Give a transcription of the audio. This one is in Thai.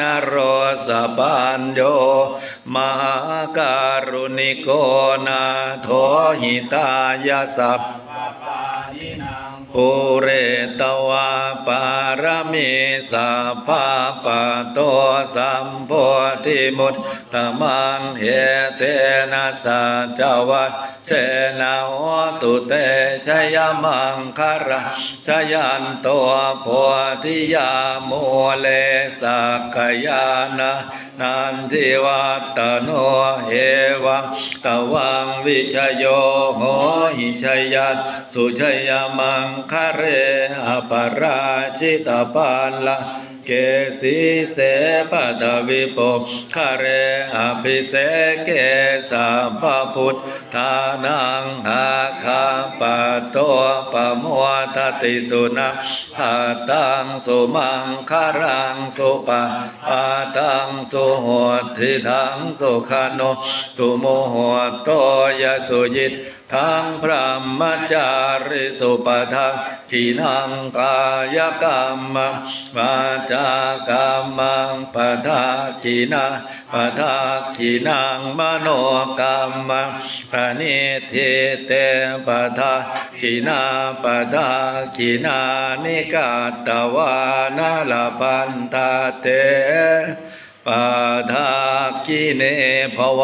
นโรสปัญโยมหาการุณิโกนาโทหิตายาสัพปุเรตวาปารมีสัพพะปะโตสัมโพธิมุต ตมังเหเตนะสัจวัตเชนะโหตุเตชยมังคาระชยันโตโพธิยาโมเลสักยานะนันทิวัตโนเอวังตวังวิชโยโหหิชยัตสุชยมังคาเรอปราชิตปัลละ เกสีเสปดวิปกคเรอภิเสเกสัพพุทธานังอาคาปะโตปะมั วตติสุนัหาตังสุมังคารังสุปะอาตังสุหติทังสุขโนสุโมโหโตยสุยิตทังพระมจาริสุปทังขีนังกายกรรมังวาจากรรมังปทาขีนาปทาขีนังมโนกรรมังปณิทิเตปทา ขินาปดาขินานิกาตวานาลปันตาเตปทาขิเนภวะ